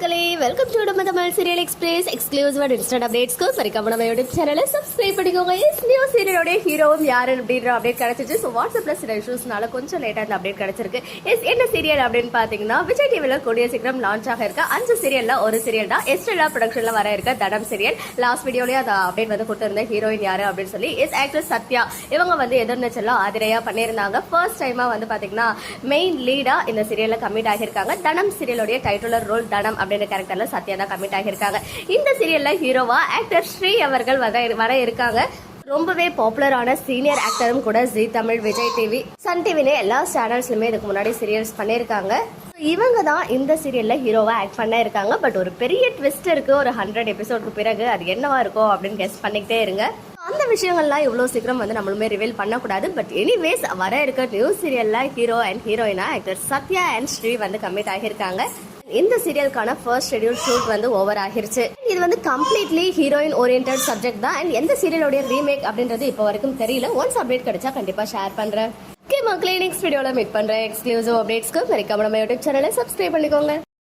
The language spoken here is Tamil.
மக்களே வெல்கம் டு நம்ம Tamil serial express exclusive and instant அப்டேட்ஸ்க்கு மறக்காம நம்ம யூடியூப் சேனலை சப்ஸ்கிரைப் பண்ணிக்கோங்க. எஸ் நியூ சீரியலோட ஹீரோவும் யாரு அப்படின்ற அப்டேட் கிடைச்சிச்சு. ஸோ வாட்ஸ்அப்பில் சில இஷ்யூஸ்னால கொஞ்சம் லேட்டாக அந்த அப்டேட் கிடைச்சிருக்கு. எஸ் என்ன சீரியல் அப்படின்னு பார்த்தீங்கன்னா விஜய் டிவியில் கூடிய சீக்கிரம் லான்ச் ஆக இருக்க அஞ்சு சீரியலில் ஒரு சீரியல் தான் எஸ்டெல்லா ப்ரொடக்ஷனில் வர இருக்க தடம் சீரியல் லாஸ்ட் வீடியோலேயே அந்த அப்டேட் வந்து கொடுத்துருந்த ஹீரோயின் யாரு அப்படின்னு சொல்லி எஸ் ஆக்ட்ரஸ் சத்யா. இவங்க வந்து எதிர்நீச்சலாம் ஆதிரையா பண்ணியிருந்தாங்க. ஃபர்ஸ்ட் டைமாக வந்து பார்த்தீங்கன்னா மெயின் லீடாக இந்த சீரியலில் கம்மிட் ஆகியிருக்காங்க. தனம் சீரியலோடைய டைட்டிலர் ரோல் தனம் அப்படின்னு கேரக்டர் கேரக்டர்ல சத்யா தான் கமிட் ஆகியிருக்காங்க. இந்த சீரியல்ல ஹீரோவா ஆக்டர் ஸ்ரீ அவர்கள் வர வர இருக்காங்க. ரொம்பவே பாப்புலரான சீனியர் ஆக்டரும் கூட Zee Tamil Vijay TV Sun டிவிலே எல்லா சேனல்ஸ்லுமே இதுக்கு முன்னாடி சீரியல்ஸ் பண்ணியிருக்காங்க. இவங்க தான் இந்த சீரியல்ல ஹீரோவா ஆக்ட் பண்ண இருக்காங்க. பட் ஒரு பெரிய ட்விஸ்ட் இருக்கு. ஒரு ஹண்ட்ரட் எபிசோடுக்கு பிறகு அது என்னவா இருக்கும் அப்படின்னு கெஸ்ட் பண்ணிக்கிட்டே இருங்க. அந்த விஷயங்கள்லாம் இவ்வளோ சீக்கிரம் வந்து நம்மளுமே ரிவீல் பண்ணக்கூடாது. பட் எனிவேஸ் வர இருக்க நியூ சீரியல்ல ஹீரோ அண்ட் ஹீரோயினா ஆக்டர் சத்யா அண்ட் ஸ்ரீ வந்து கம்மிட் ஆகியிருக்காங்க. இந்த சீரியலுக்கான ஃபர்ஸ்ட் ஷெடியூல் ஷூட் வந்து ஓவர் ஆகிருச்சு. இது வந்து கம்ப்ளீட்லி ஹீரோயின் ஓரியன்ட் சப்ஜெக்ட் தான். அண்ட் எந்த சீரியலோடைய ரீமேக் அப்படின்றது இப்போ வரைக்கும் தெரியல. ஒன்ஸ் அப்டேட் கிடைச்சா கண்டிப்பா ஷேர் பண்றேன். ஓகே மக்களே நெக்ஸ்ட் வீடியோவில் மீட் பண்ணுறேன் எக்ஸ்க்ளூசிவ் அப்டேட்ஸ்க்கு மறக்காம நம்ம யூடியூப் சேனலை சப்ஸ்கிரைப் பண்ணிக்கோங்க.